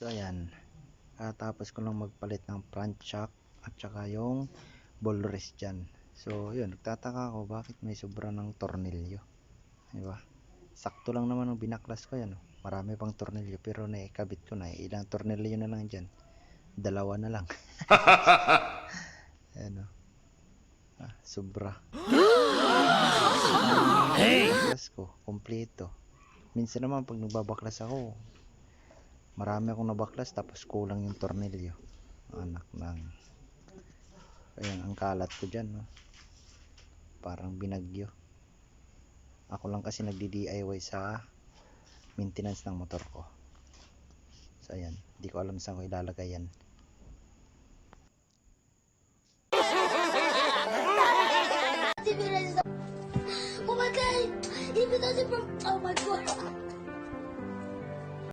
So ayan. Katapos ko lang magpalit ng front shock at saka yung ball rest dyan. So yun, nagtataka ako bakit may sobra ng tornilyo. Diba? Sakto lang naman ang binaklas ko yan. oh. Marami pang tornilyo pero naikabit ko na. Ilang tornilyo na lang dyan. Dalawa na lang. Ayan o. Ah, sobra. Hey! Ko, kompleto. Minsan naman pag nagbabaklas ako, marami akong nabaklas tapos kulang yung tornilyo. Anak ng... Ayan, ang kalat ko dyan. No? Parang binagyo. Ako lang kasi nagdi-DIY sa maintenance ng motor ko. So ayan, hindi ko alam saan ko ilalagay yan. Oh my God!